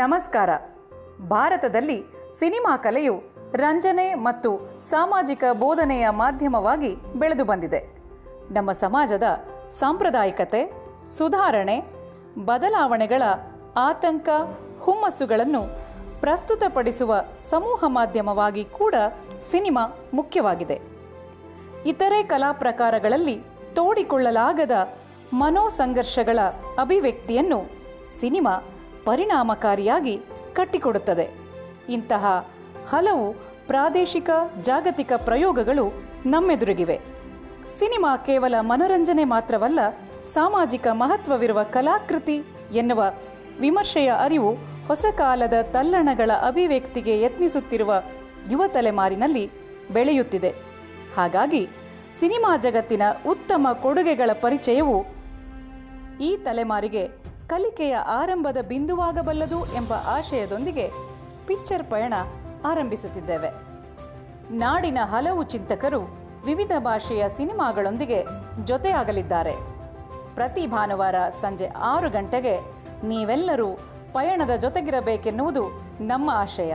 ನಮಸ್ಕಾರ. ಭಾರತದಲ್ಲಿ ಸಿನಿಮಾ ಕಲೆಯು ರಂಜನೆ ಮತ್ತು ಸಾಮಾಜಿಕ ಬೋಧನೆಯ ಮಾಧ್ಯಮವಾಗಿ ಬೆಳೆದು ಬಂದಿದೆ. ನಮ್ಮ ಸಮಾಜದ ಸಾಂಪ್ರದಾಯಿಕತೆ, ಸುಧಾರಣೆ, ಬದಲಾವಣೆಗಳ ಆತಂಕ, ಹುಮ್ಮಸ್ಸುಗಳನ್ನು ಪ್ರಸ್ತುತಪಡಿಸುವ ಸಮೂಹ ಮಾಧ್ಯಮವಾಗಿ ಕೂಡ ಸಿನಿಮಾ ಮುಖ್ಯವಾಗಿದೆ. ಇತರೆ ಕಲಾ ಪ್ರಕಾರಗಳಲ್ಲಿ ತೋಡಿಕೊಳ್ಳಲಾಗದ ಮನೋಸಂಘರ್ಷಗಳ ಅಭಿವ್ಯಕ್ತಿಯನ್ನು ಸಿನಿಮಾ ಪರಿಣಾಮಕಾರಿಯಾಗಿ ಕಟ್ಟಿಕೊಡುತ್ತದೆ. ಇಂತಹ ಹಲವು ಪ್ರಾದೇಶಿಕ, ಜಾಗತಿಕ ಪ್ರಯೋಗಗಳು ನಮ್ಮೆದುರಿಗಿವೆ. ಸಿನಿಮಾ ಕೇವಲ ಮನರಂಜನೆ ಮಾತ್ರವಲ್ಲ, ಸಾಮಾಜಿಕ ಮಹತ್ವವಿರುವ ಕಲಾಕೃತಿ ಎನ್ನುವ ವಿಮರ್ಶೆಯ ಅರಿವು ಹೊಸ ಕಾಲದ ತಲ್ಲಣಗಳ ಅಭಿವ್ಯಕ್ತಿಗೆ ಯತ್ನಿಸುತ್ತಿರುವ ಯುವ ತಲೆಮಾರಿನಲ್ಲಿ ಬೆಳೆಯುತ್ತಿದೆ. ಹಾಗಾಗಿ ಸಿನಿಮಾ ಜಗತ್ತಿನ ಉತ್ತಮ ಕೊಡುಗೆಗಳ ಪರಿಚಯವು ಈ ತಲೆಮಾರಿಗೆ ಕಲಿಕೆಯ ಆರಂಭದ ಬಿಂದುವಾಗಬಲ್ಲದು ಎಂಬ ಆಶಯದೊಂದಿಗೆ ಪಿಕ್ಚರ್ ಪಯಣ ಆರಂಭಿಸುತ್ತಿದ್ದೇವೆ. ನಾಡಿನ ಹಲವು ಚಿಂತಕರು ವಿವಿಧ ಭಾಷೆಯ ಸಿನಿಮಾಗಳೊಂದಿಗೆ ಜೊತೆಯಾಗಲಿದ್ದಾರೆ. ಪ್ರತಿ ಭಾನುವಾರ ಸಂಜೆ ಆರು ಗಂಟೆಗೆ ನೀವೆಲ್ಲರೂ ಪಯಣದ ಜೊತೆಗಿರಬೇಕೆನ್ನುವುದು ನಮ್ಮ ಆಶಯ.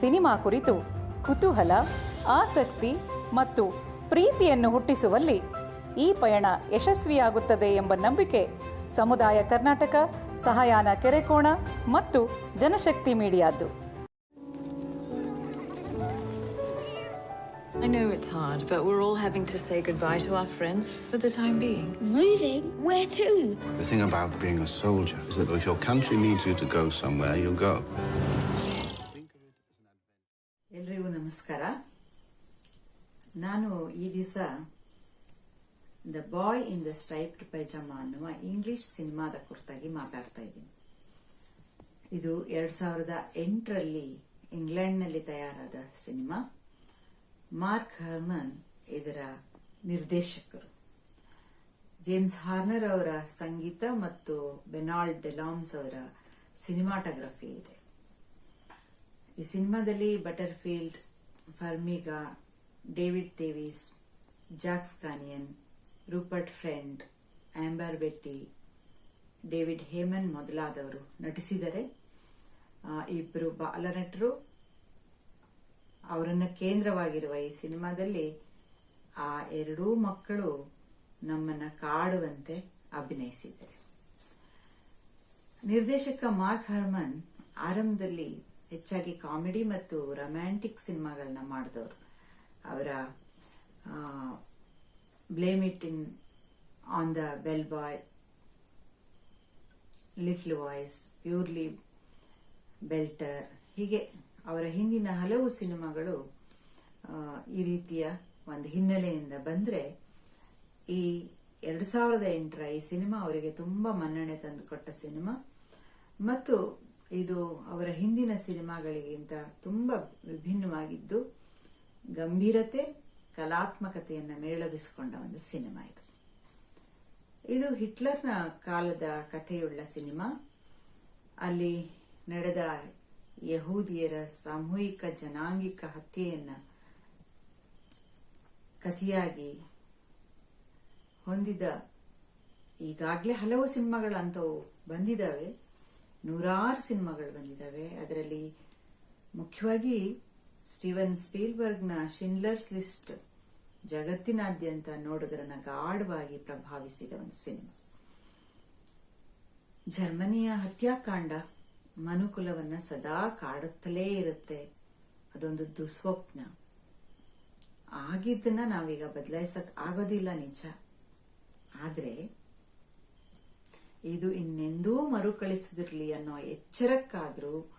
ಸಿನಿಮಾ ಕುರಿತು ಕುತೂಹಲ, ಆಸಕ್ತಿ ಮತ್ತು ಪ್ರೀತಿಯನ್ನು ಹುಟ್ಟಿಸುವಲ್ಲಿ ಈ ಪಯಣ ಯಶಸ್ವಿಯಾಗುತ್ತದೆ ಎಂಬ ನಂಬಿಕೆ ಸಮುದಾಯ ಕರ್ನಾಟಕ ಸಹಾಯಾನ ಕೆರೆಕೋಣ ಮತ್ತು ಜನಶಕ್ತಿ ಮೀಡಿಯಾದ್ದು I know it's hard, but we're all having to say goodbye to our friends for the time being. Moving? Where to? The thing about being a soldier is that if your country needs you to go somewhere, you'll go. ಎಲ್ರಿಗೂ ನಮಸ್ಕಾರ ನಾನು ಈ ದಿವಸ the boy in the striped pyjama ಅನ್ನುವ English ಸಿನಿಮಾದ ಕುರಿತಾಗಿ ಮಾತಾಡ್ತಾ ಇದ್ದೀನಿ. ಇದು ಎರಡ್ ಸಾವಿರದ ಎಂಟರಲ್ಲಿ ಇಂಗ್ಲೆಂಡ್ನಲ್ಲಿ ತಯಾರಾದ ಸಿನಿಮಾ. ಮಾರ್ಕ್ ಹರ್ಮನ್ ಇದರ ನಿರ್ದೇಶಕರು. ಜೇಮ್ಸ್ ಹಾರ್ನರ್ ಅವರ ಸಂಗೀತ ಮತ್ತು ಬೆನಾಲ್ಡ್ ಡೆಲಾಮ್ಸ್ ಅವರ ಸಿನಿಮಾಟೋಗ್ರಫಿ ಇದೆ. ಈ ಸಿನಿಮಾದಲ್ಲಿ Butterfield Farmiga David Thewlis Jack ಕಾನಿಯನ್ Rupert Friend Amber Beattie, David Heyman ಮೊದಲಾದವರು ನಟಿಸಿದರೆ ಇಬ್ಬರು ಬಾಲನಟರು ಅವರನ್ನು ಕೇಂದ್ರವಾಗಿರುವ ಈ ಸಿನಿಮಾದಲ್ಲಿ ಆ ಎರಡೂ ಮಕ್ಕಳು ನಮ್ಮನ್ನು ಕಾಡುವಂತೆ ಅಭಿನಯಿಸಿದ್ದಾರೆ. ನಿರ್ದೇಶಕ ಮಾರ್ಕ್ ಹರ್ಮನ್ ಆರಂಭದಲ್ಲಿ ಹೆಚ್ಚಾಗಿ ಕಾಮಿಡಿ ಮತ್ತು ರೊಮ್ಯಾಂಟಿಕ್ ಸಿನಿಮಾಗಳನ್ನ ಮಾಡಿದವರು. ಅವರ blame it in the bellboy little voice purely belter ಹೀಗೆ ಅವರ ಹಿಂದಿನ ಹಲವು ಸಿನಿಮಾಗಳು ಈ ರೀತಿಯ ಒಂದು ಹಿನ್ನೆಲೆಯಿಂದ ಬಂದರೆ, ಈ ಎರಡು ಸಾವಿರದ ಎಂಟರ ಈ ಸಿನಿಮಾ ಅವರಿಗೆ ತುಂಬ ಮನ್ನಣೆ ತಂದುಕೊಟ್ಟ ಸಿನಿಮಾ. ಮತ್ತು ಇದು ಅವರ ಹಿಂದಿನ ಸಿನಿಮಾಗಳಿಗಿಂತ ತುಂಬ ವಿಭಿನ್ನವಾಗಿದ್ದು, ಗಂಭೀರತೆ ಕಲಾತ್ಮಕತೆಯನ್ನ ಮೇಳವಿಸಿಕೊಂಡ ಒಂದು ಸಿನಿಮಾ ಇದು. ಇದು ಹಿಟ್ಲರ್ನ ಕಾಲದ ಕಥೆಯುಳ್ಳ ಸಿನಿಮಾ. ಅಲ್ಲಿ ನಡೆದ ಯಹೂದಿಯರ ಸಾಮೂಹಿಕ ಜನಾಂಗಿಕ ಹತ್ಯೆಯನ್ನು ಕಥೆಯಾಗಿ ಹೊಂದಿದ ಈಗಾಗಲೇ ಹಲವು ಸಿನಿಮಾಗಳು ಬಂದಿದ್ದಾವೆ. ನೂರಾರು ಸಿನಿಮಾಗಳು ಬಂದಿದ್ದಾವೆ. ಅದರಲ್ಲಿ ಮುಖ್ಯವಾಗಿ ಸ್ಟೀವನ್ ಸ್ಪೀಲ್ಬರ್ಗ್ನ ಶಿನ್ಲರ್ಸ್ ಲಿಸ್ಟ್ ಜಗತ್ತಿನಾದ್ಯಂತ ನೋಡುಗರನ್ನ ಗಾಢವಾಗಿ ಪ್ರಭಾವಿಸಿದ ಒಂದು ಸಿನಿಮಾ. ಜರ್ಮನಿಯ ಹತ್ಯಾಕಾಂಡ ಮನುಕುಲವನ್ನ ಸದಾ ಕಾಡುತ್ತಲೇ ಇರುತ್ತೆ. ಅದೊಂದು ದುಸ್ವಪ್ನ. ಆಗಿದ್ದನ್ನ ನಾವೀಗ ಬದಲಾಯಿಸಕ್ ಆಗೋದಿಲ್ಲ ನಿಜ. ಆದ್ರೆ ಇದು ಇನ್ನೆಂದೂ ಮರುಕಳಿಸದಿರಲಿ ಅನ್ನೋ ಎಚ್ಚರಕ್ಕಾದ್ರೂ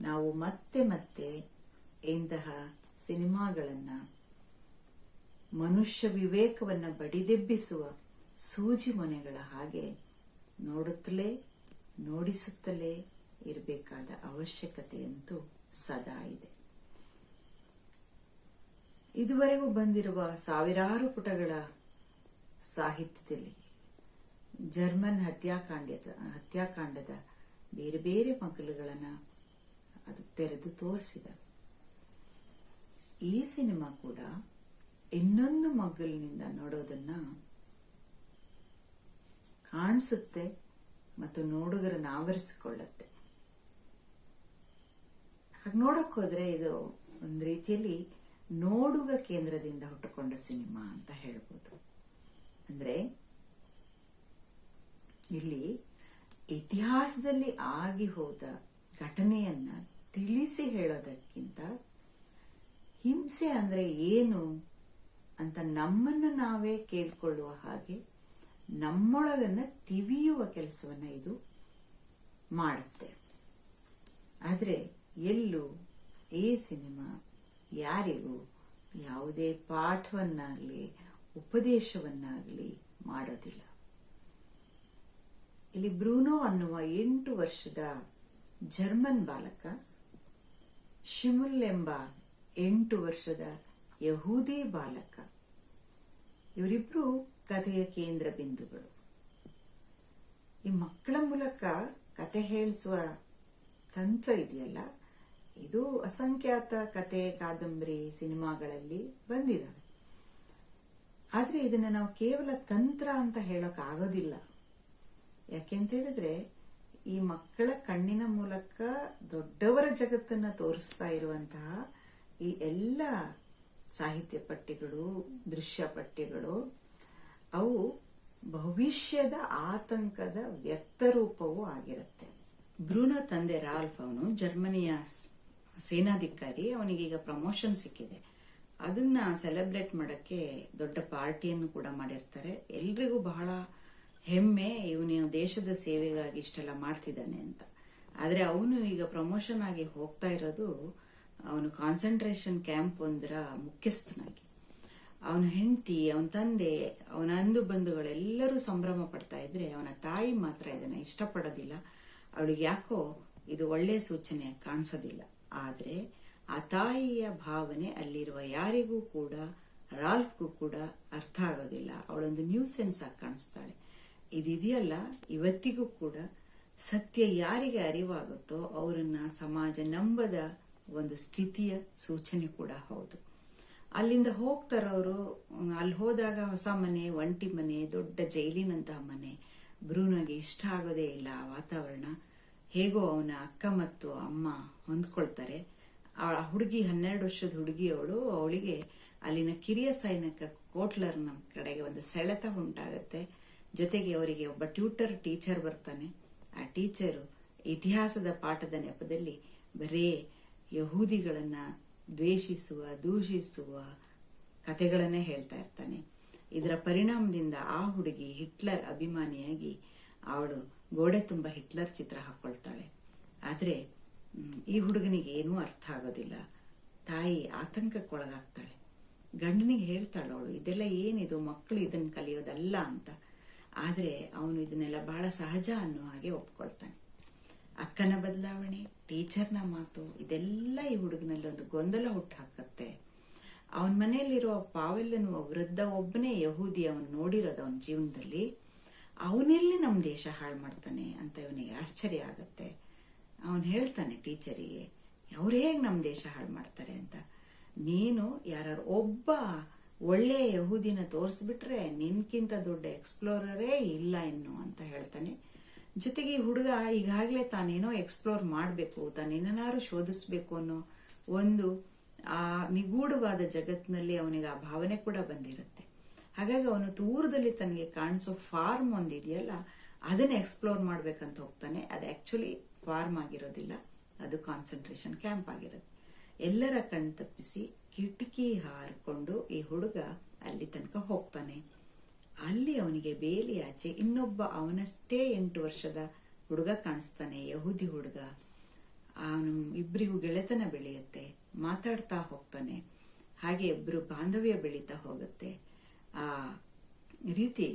ನಾವು ಮತ್ತೆ ಮತ್ತೆ ಇಂತಹ ಸಿನಿಮಾಗಳನ್ನ ಮನುಷ್ಯ ವಿವೇಕವನ್ನ ಬಡಿದೆಬ್ಬಿಸುವ ಸೂಜಿ ಮನೆಗಳ ಹಾಗೆ ನೋಡುತ್ತಲೇ, ನೋಡಿಸುತ್ತಲೇ ಇರಬೇಕಾದ ಅವಶ್ಯಕತೆಯಂತೂ ಸದಾ ಇದೆ. ಇದುವರೆಗೂ ಬಂದಿರುವ ಸಾವಿರಾರು ಪುಟಗಳ ಸಾಹಿತ್ಯದಲ್ಲಿ ಜರ್ಮನ್ ಹತ್ಯಾಕಾಂಡದ ಹತ್ಯಾಕಾಂಡದ ಬೇರೆ ಬೇರೆ ಮಗಲುಗಳನ್ನು ಅದು ತೆರೆದು ತೋರಿಸಿದ. ಈ ಸಿನಿಮಾ ಕೂಡ ಇನ್ನೊಂದು ಮಗ್ಗಲಿನಿಂದ ನೋಡೋದನ್ನ ಕಾಣಿಸುತ್ತೆ ಮತ್ತು ನೋಡುಗರನ್ನ ಆವರಿಸಿಕೊಳ್ಳುತ್ತೆ. ಹಾಗೆ ಹೋದ್ರೆ ಇದು ಒಂದು ರೀತಿಯಲ್ಲಿ ನೋಡುಗ ಕೇಂದ್ರದಿಂದ ಹುಟ್ಟುಕೊಂಡ ಸಿನಿಮಾ ಅಂತ ಹೇಳ್ಬೋದು. ಅಂದ್ರೆ ಇಲ್ಲಿ ಇತಿಹಾಸದಲ್ಲಿ ಆಗಿ ಹೋದ ಘಟನೆಯನ್ನ ತಿಳಿಸಿ ಹೇಳೋದಕ್ಕಿಂತ ಹಿಂಸೆ ಅಂದ್ರೆ ಏನು ಅಂತ ನಮ್ಮನ್ನ ನಾವೇ ಕೇಳ್ಕೊಳ್ಳುವ ಹಾಗೆ ನಮ್ಮೊಳಗನ್ನ ತಿವಿಯುವ ಕೆಲಸವನ್ನ ಇದು ಮಾಡುತ್ತೆ. ಆದ್ರೆ ಎಲ್ಲೂ ಈ ಸಿನಿಮಾ ಯಾರಿಗೂ ಯಾವುದೇ ಪಾಠವನ್ನಾಗಲಿ, ಉಪದೇಶವನ್ನಾಗಲಿ ಮಾಡೋದಿಲ್ಲ. ಇಲ್ಲಿ ಬ್ರೂನೋ ಅನ್ನುವ ಎಂಟು ವರ್ಷದ ಜರ್ಮನ್ ಬಾಲಕ ಶಿಮುಲ್ ಎಂಬ ಎಂಟು ವರ್ಷದ ಯಹೂದಿ ಬಾಲಕ. ಇವರಿಬ್ರು ಕಥೆಯ ಕೇಂದ್ರ ಬಿಂದುಗಳು. ಈ ಮಕ್ಕಳ ಮೂಲಕ ಕತೆ ಹೇಳಿಸುವ ತಂತ್ರ ಇದೆಯಲ್ಲ, ಇದು ಅಸಂಖ್ಯಾತ ಕತೆ ಕಾದಂಬರಿ ಸಿನಿಮಾಗಳಲ್ಲಿ ಬಂದಿದ್ದಾವೆ ಆದರೆ ಇದನ್ನ ನಾವು ಕೇವಲ ತಂತ್ರ ಅಂತ ಹೇಳಕ್ ಆಗೋದಿಲ್ಲ ಯಾಕೆಂತ ಹೇಳಿದ್ರೆ, ಈ ಮಕ್ಕಳ ಕಣ್ಣಿನ ಮೂಲಕ ದೊಡ್ಡವರ ಜಗತ್ತನ್ನ ತೋರಿಸ್ತಾ ಇರುವಂತಹ ಈ ಎಲ್ಲ ಸಾಹಿತ್ಯ ಪಠ್ಯಗಳು, ದೃಶ್ಯ ಪಠ್ಯಗಳು, ಅವು ಭವಿಷ್ಯದ ಆತಂಕದ ವ್ಯಕ್ತರೂಪವೂ ಆಗಿರುತ್ತೆ. ಬ್ರೂನೋ ತಂದೆ ರಾಲ್ಫ್ ಅವನು ಜರ್ಮನಿಯ ಸೇನಾಧಿಕಾರಿ ಅವನಿಗೀಗ ಪ್ರಮೋಷನ್ ಸಿಕ್ಕಿದೆ. ಅದನ್ನ ಸೆಲೆಬ್ರೇಟ್ ಮಾಡಕ್ಕೆ ದೊಡ್ಡ ಪಾರ್ಟಿಯನ್ನು ಕೂಡ ಮಾಡಿರ್ತಾರೆ. ಎಲ್ರಿಗೂ ಬಹಳ ಹೆಮ್ಮೆ, ಇವನು ದೇಶದ ಸೇವೆಗಾಗಿ ಇಷ್ಟೆಲ್ಲ ಮಾಡ್ತಿದ್ದಾನೆ ಅಂತ. ಆದ್ರೆ ಅವನು ಈಗ ಪ್ರಮೋಷನ್ ಆಗಿ ಹೋಗ್ತಾ ಇರೋದು ಅವನು ಕಾನ್ಸಂಟ್ರೇಷನ್ ಕ್ಯಾಂಪ್ ಒಂದರ ಮುಖ್ಯಸ್ಥನಾಗಿ. ಅವನ ಹೆಂಡತಿ, ಅವನ ತಂದೆ, ಅವನ ಅಂದು ಬಂಧುಗಳೆಲ್ಲರೂ ಸಂಭ್ರಮ ಪಡ್ತಾ ಇದ್ರೆ ಅವನ ತಾಯಿ ಮಾತ್ರ ಇದನ್ನ ಇಷ್ಟಪಡೋದಿಲ್ಲ. ಅವಳಿಗೆ ಯಾಕೋ ಇದು ಒಳ್ಳೆಯ ಸೂಚನೆ ಕಾಣಿಸೋದಿಲ್ಲ. ಆದರೆ ಆ ತಾಯಿಯ ಭಾವನೆ ಅಲ್ಲಿರುವ ಯಾರಿಗೂ ಕೂಡ, ರಾಲ್ಫ್ಗೂ ಕೂಡ ಅರ್ಥ ಆಗೋದಿಲ್ಲ. ಅವಳೊಂದು ನ್ಯೂ ಸೆನ್ಸ್ ಆಗಿ ಕಾಣಿಸ್ತಾಳೆ. ಇದಿದೆಯಲ್ಲ, ಇವತ್ತಿಗೂ ಕೂಡ ಸತ್ಯ ಯಾರಿಗೆ ಅರಿವಾಗುತ್ತೋ ಅವರನ್ನ ಸಮಾಜ ನಂಬದ ಒಂದು ಸ್ಥಿತಿಯ ಸೂಚನೆ ಕೂಡ ಹೌದು. ಅಲ್ಲಿಂದ ಹೋಗ್ತಾರವರು ಅಲ್ಲಿ ಹೋದಾಗ ಹೊಸ ಮನೆ, ಒಂಟಿ ಮನೆ, ದೊಡ್ಡ ಜೈಲಿನಂತಹ ಮನೆ. ಬ್ರೂನಗೆ ಇಷ್ಟ ಆಗೋದೇ ಇಲ್ಲ ಆ ವಾತಾವರಣ. ಹೇಗೋ ಅವನ ಅಕ್ಕ ಮತ್ತು ಅಮ್ಮ ಹೊಂದ್ಕೊಳ್ತಾರೆ. ಆ ಹುಡುಗಿ, ಹನ್ನೆರಡು ವರ್ಷದ ಹುಡುಗಿ ಅವಳು ಅವಳಿಗೆ ಅಲ್ಲಿನ ಕಿರಿಯ ಸೈನಿಕ ಕೋಟ್ಲರ್ನ ಕಡೆಗೆ ಒಂದು ಸೆಳೆತ ಉಂಟಾಗತ್ತೆ. ಜೊತೆಗೆ ಅವರಿಗೆ ಒಬ್ಬ ಟ್ಯೂಟರ್, ಟೀಚರ್ ಬರ್ತಾನೆ. ಆ ಟೀಚರು ಇತಿಹಾಸದ ಪಾಠದ ನೆಪದಲ್ಲಿ ಬರೇ ಯಹೂದಿಗಳನ್ನ ದ್ವೇಷಿಸುವ, ದೂಷಿಸುವ ಕತೆಗಳನ್ನೇ ಹೇಳ್ತಾ ಇರ್ತಾನೆ. ಇದರ ಪರಿಣಾಮದಿಂದ ಆ ಹುಡುಗಿ ಹಿಟ್ಲರ್ ಅಭಿಮಾನಿಯಾಗಿ ಅವಳು ಗೋಡೆ ತುಂಬ ಹಿಟ್ಲರ್ ಚಿತ್ರ ಹಾಕೊಳ್ತಾಳೆ. ಆದ್ರೆ ಈ ಹುಡುಗನಿಗೆ ಏನೂ ಅರ್ಥ ಆಗೋದಿಲ್ಲ. ತಾಯಿ ಆತಂಕಕ್ಕೊಳಗಾಗ್ತಾಳೆ. ಗಂಡನಿಗೆ ಹೇಳ್ತಾಳೆ ಅವಳು, ಇದೆಲ್ಲ ಏನಿದು? ಮಕ್ಕಳು ಇದನ್ನ ಕಲಿಯೋದಲ್ಲ ಅಂತ. ಆದ್ರೆ ಅವನು ಇದನ್ನೆಲ್ಲ ಬಹಳ ಸಹಜ ಅನ್ನೋ ಹಾಗೆ ಒಪ್ಕೊಳ್ತಾನೆ. ಅಕ್ಕನ ಬದಲಾವಣೆ, ಟೀಚರ್ನ ಮಾತು, ಇದೆಲ್ಲ ಈ ಹುಡುಗನಲ್ಲಿ ಒಂದು ಗೊಂದಲ ಹುಟ್ಟಾಕತ್ತೆ ಅವನ ಮನೆಯಲ್ಲಿರುವ ಪಾವೆಲ್ ಎನ್ನುವ ವೃದ್ಧ ಒಬ್ಬನೇ ಯಹೂದಿ ಅವನು ನೋಡಿರೋದು ಅವನ ಜೀವನದಲ್ಲಿ. ಅವನೆಲ್ಲಿ ನಮ್ಮ ದೇಶ ಹಾಳು ಮಾಡ್ತಾನೆ ಅಂತ ಇವನಿಗೆ ಆಶ್ಚರ್ಯ ಆಗತ್ತೆ. ಅವನು ಹೇಳ್ತಾನೆ ಟೀಚರಿಗೆ, ಅವ್ರು ಹೇಗೆ ನಮ್ಮ ದೇಶ ಹಾಳು ಮಾಡ್ತಾರೆ ಅಂತ? ನೀನು ಯಾರು ಒಬ್ಬ ಒಳ್ಳೆಯ ಯಹೂದಿನ ತೋರಿಸ್ಬಿಟ್ರೆ ನಿನ್ಕಿಂತ ದೊಡ್ಡ ಎಕ್ಸ್ಪ್ಲೋರರೇ ಇಲ್ಲ ಇನ್ನು, ಅಂತ ಹೇಳ್ತಾನೆ. ಜೊತೆಗೆ ಈ ಹುಡುಗ ಈಗಾಗಲೇ ತಾನೇನೋ ಎಕ್ಸ್ಪ್ಲೋರ್ ಮಾಡಬೇಕು ತಾನೇನಾರು ಶೋಧಿಸ್ಬೇಕು ಅನ್ನೋ ಒಂದು, ಆ, ನಿಗೂಢವಾದ ಜಗತ್ತಿನಲ್ಲಿ ಅವನಿಗೆ ಆ ಭಾವನೆ ಕೂಡ ಬಂದಿರುತ್ತೆ. ಹಾಗಾಗಿ ಅವನು ದೂರದಲ್ಲಿ ತನಗೆ ಕಾಣಿಸೋ ಫಾರ್ಮ್ ಒಂದಿದೆಯಲ್ಲ ಅದನ್ನ ಎಕ್ಸ್ಪ್ಲೋರ್ ಮಾಡ್ಬೇಕಂತ ಹೋಗ್ತಾನೆ. ಅದು ಆಕ್ಚುಲಿ ಫಾರ್ಮ್ ಆಗಿರೋದಿಲ್ಲ, ಅದು ಕಾನ್ಸಂಟ್ರೇಷನ್ ಕ್ಯಾಂಪ್ ಆಗಿರುತ್ತೆ. ಎಲ್ಲರ ಕಣ್ ತಪ್ಪಿಸಿ ಕಿಟಕಿ ಹಾರಿಕೊಂಡು ಈ ಹುಡುಗ ಅಲ್ಲಿ ತನಕ ಹೋಗ್ತಾನೆ. ಅಲ್ಲಿ ಅವನಿಗೆ ಬೇಲಿ ಆಚೆ ಇನ್ನೊಬ್ಬ ಅವನಷ್ಟೇ ಎಂಟು ವರ್ಷದ ಹುಡುಗ ಕಾಣಿಸ್ತಾನೆ, ಯಹೂದಿ ಹುಡುಗ. ಅವನು ಇಬ್ಬರಿಗೂ ಗೆಳೆತನ ಬೆಳೆಯುತ್ತೆ, ಮಾತಾಡ್ತಾ ಹೋಗ್ತಾನೆ. ಹಾಗೆ ಇಬ್ರು ಬಾಂಧವ್ಯ ಬೆಳೀತಾ ಹೋಗುತ್ತೆ. ಆ ರೀತಿ